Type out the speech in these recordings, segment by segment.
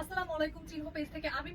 আসসালামু আলাইকুম চিহ্ন পেজ থেকে আমি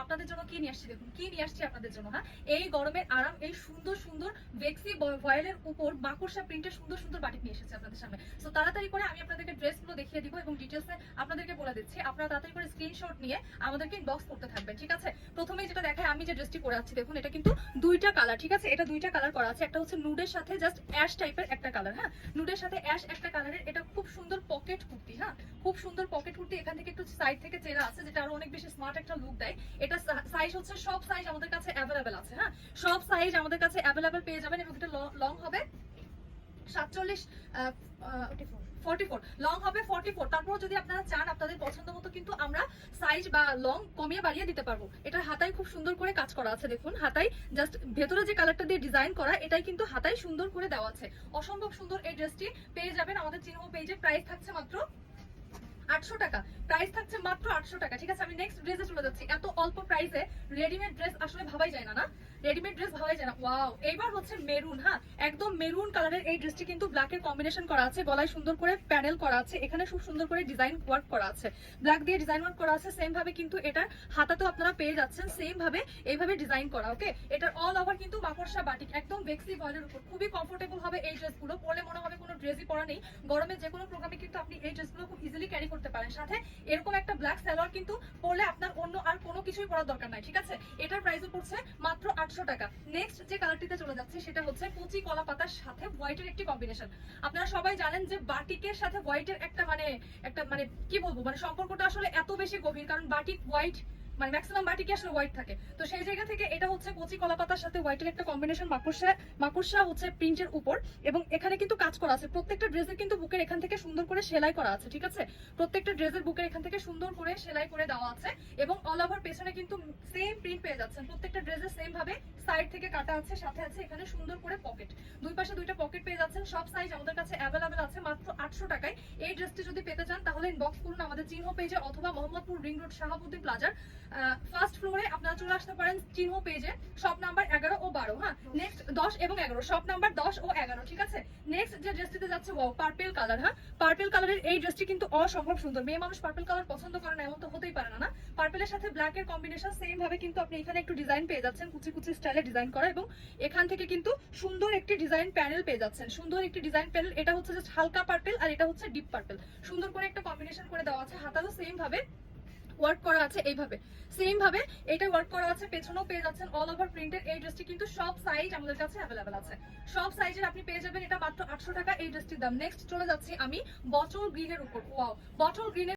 আপনাদের জন্য কি নিয়ে আসছি দেখুন, কি নিয়ে আসছি আপনাদের জন্য হ্যাঁ? এই গরমের আরাম, এই সুন্দর সুন্দর ভেক্সি ভয়েলের উপর মাকড়সা প্রিন্টের সুন্দর সুন্দর নিয়ে এসেছি আপনাদের সামনে। তাড়াতাড়ি করে আমি আপনাদেরকে ড্রেসগুলো দেখিয়ে দিব এবং ডিটেলসে আপনাদেরকে বলে দিচ্ছি। আপনারা তাড়াতাড়ি করে স্ক্রিনশট নিয়ে আমাদেরকে ইনবক্স করতে থাকবেন, ঠিক আছে? প্রথমেই যেটা দেখায়, আমি যে ড্রেসটি পরে আছি, দেখুন, এটা কিন্তু দুইটা কালার ঠিক আছে? এটা দুইটা কালার করা আছে। একটা হচ্ছে নুডের সাথে জাস্ট অ্যাশ টাইপের একটা কালার হ্যাঁ? নুডের সাথে অ্যাশ একটা কালারের এটা খুব সুন্দর পকেট কুর্তি হ্যাঁ? খুব সুন্দর পকেট কুর্তি, এখান থেকে একটু সাইড থেকে চেরা আছে যেটা আরও অনেক বেশি স্মার্ট একটা লুক দেয়। এটা সাইজ হচ্ছে সব সাইজ আমাদের কাছে অ্যাভেলেবেল আছে হ্যাঁ? সব সাইজ আমাদের কাছে অ্যাভেলেবেল পেয়ে যাবেন এবং এটা লং হবে সাতচল্লিশ ফর্টি ফোর লং হবে ফর্টি ফোর তারপর যদি আপনারা চান আপনাদের পছন্দ মতো কিন্তু আমরা সাইজ বা লং কমিয়ে বাড়িয়ে দিতে পারব। হাতায় খুব সুন্দর করে কাজ করা আছে দেখুন। হাতায় জাস্ট ভেতরে যে কালারটা দিয়ে ডিজাইন করা এটাই কিন্তু হাতায় সুন্দর করে দেওয়া আছে। অসম্ভব সুন্দর এই ড্রেসটি পেয়ে যাবেন। আমাদের চিহ্ন পেজে প্রাইস থাকছে মাত্র আটশো টাকা। প্রাইস থাকছে মাত্র আটশো টাকা। ঠিক আছে, আমি নেক্সট ড্রেসে চলে যাচ্ছি। এত অল্প প্রাইসে রেডিমেড ড্রেস আসলে ভাবাই যায় না না? রেডিমেড ড্রেস ভাবাই যায় না ওয়াও এইবার হচ্ছে মেরুন হ্যাঁ? একদম মেরুন কালারের এই ড্রেসটি কিন্তু ব্ল্যাকের কম্বিনেশন করা আছে, গলায় সুন্দর করে প্যানেল করা আছে, এখানে খুব সুন্দর করে ডিজাইন ওয়ার্ক করা আছে। ব্ল্যাক দিয়ে ডিজাইন ওয়ার্ক করা আছে সেম ভাবে কিন্তু এটার হাতাতেও আপনারা পেয়ে যাচ্ছেন সেম ভাবে এইভাবে ডিজাইন করা ওকে এটার অল ওভার কিন্তু মাকড়সা বাটিক একদম বেক্সি ভয়েলের উপর। খুবই কমফোর্টেবল হবে এই ড্রেসগুলো পরলে মনে হবে কোনো ড্রেসই পরা নেই। গরমে যে কোনো প্রোগ্রামে কিন্তু আপনি এই ড্রেসগুলো খুব ইজিলি ক্যারি করতে পারেন। সাথে এরকম একটা ব্ল্যাক সালোয়ার কিন্তু পরলে আপনার অন্য আর কোনো কিছুই পরার দরকার নাই, ঠিক আছে? এটার প্রাইসও পড়ছে মাত্র আটশো টাকা। নেক্সট যে কালারটিতে চলে যাচ্ছে, সেটা হচ্ছে কচি কলা পাতার সাথে হোয়াইটের একটি কম্বিনেশন আপনারা সবাই জানেন যে বাটিকের সাথে হোয়াইটের একটা মানে একটা মানে কি বলব মানে সম্পর্কটা আসলে এত বেশি গভীর, কারণ বাটিক হোয়াইট মানে ম্যাক্সিমাম বাটিকে আসলে হোয়াইট থাকে। তো সেই জায়গা থেকে এটা হচ্ছে কচি কলা পাতার সাথে হোয়াইটের একটা কম্বিনেশন মাকড়সা মাকড়সা হচ্ছে প্রিন্টের উপর এবং এখানে কিন্তু কাজ করা আছে। প্রত্যেকটা ড্রেসের কিন্তু বুকের এখান থেকে সুন্দর করে সেলাই করা আছে, ঠিক আছে? প্রত্যেকটা ড্রেসের বুকের এখান থেকে সুন্দর করে সেলাই করে দেওয়া আছে এবং অল ওভার পেছনে কিন্তু সেম প্রিন্ট পেয়ে যাচ্ছেন। প্রত্যেকটা ড্রেসের সেম ভাবে সাইড থেকে কাটা আছে, সাথে আছে এখানে সুন্দর করে পকেট দুই পাশে দুইটা পকেট পেয়ে যাচ্ছেন সব সাইজ আমাদের কাছে অ্যাভেলেবেল আছে মাত্র আটশো টাকায়। এই ড্রেসটি যদি পেতে চান, তাহলে ইনবক্স করুন আমাদের চিহ্ন পেজে অথবা মোহাম্মদপুর রিং রোড শাহাবুদ্দিন প্লাজার ফার্স্ট ফ্লোরে আপনারা চলে আসতে পারেন চিহ্ন পেজে শপ নাম্বার এগারো ও বারো হ্যাঁ? নেক্সট দশ এবং এগারো শপ নাম্বার দশ ও এগারো, ঠিক আছে? নেক্সট যে ড্রেসটিতে যাচ্ছে ওয়াও পার্পেল কালার হ্যাঁ? পার্পেল কালারের এই ড্রেসটি কিন্তু অসম্ভব সুন্দর। মেয়ে মানুষ পার্পেল কালার পছন্দ করে না, এমন তো হতেই পারে না না? পার্পেলের সাথে ব্ল্যাক এর কম্বিনেশন সেম ভাবে কিন্তু আপনি এখানে একটু ডিজাইন পেয়ে যাচ্ছেন, কুচি কুচি স্টাইলে ডিজাইন করা এবং এখান থেকে কিন্তু সুন্দর একটি ডিজাইন প্যানেল পেয়ে যাচ্ছেন। সুন্দর একটি ডিজাইন প্যানেল এটা হচ্ছে জাস্ট হালকা পার্পেল আর এটা হচ্ছে ডিপ পার্পেল সুন্দর করে একটা কম্বিনেশন করে দেওয়া আছে হাতাও সেম ভাবে ওয়ার্ক করা আছে এইভাবে। সেম ভাবে এটা ওয়ার্ক করা আছে, পেছনেও পেয়ে যাচ্ছেন অল ওভার প্রিন্টের এই ড্রেসটি কিন্তু সব সাইজ আমাদের কাছে অ্যাভেলেবেল আছে। সব সাইজের আপনি পেয়ে যাবেন এটা মাত্র আটশো টাকা এই ড্রেসটির দাম। নেক্সট চলে যাচ্ছি আমি বটল গ্রিনের উপর। ওয়াও বটল গ্রিনের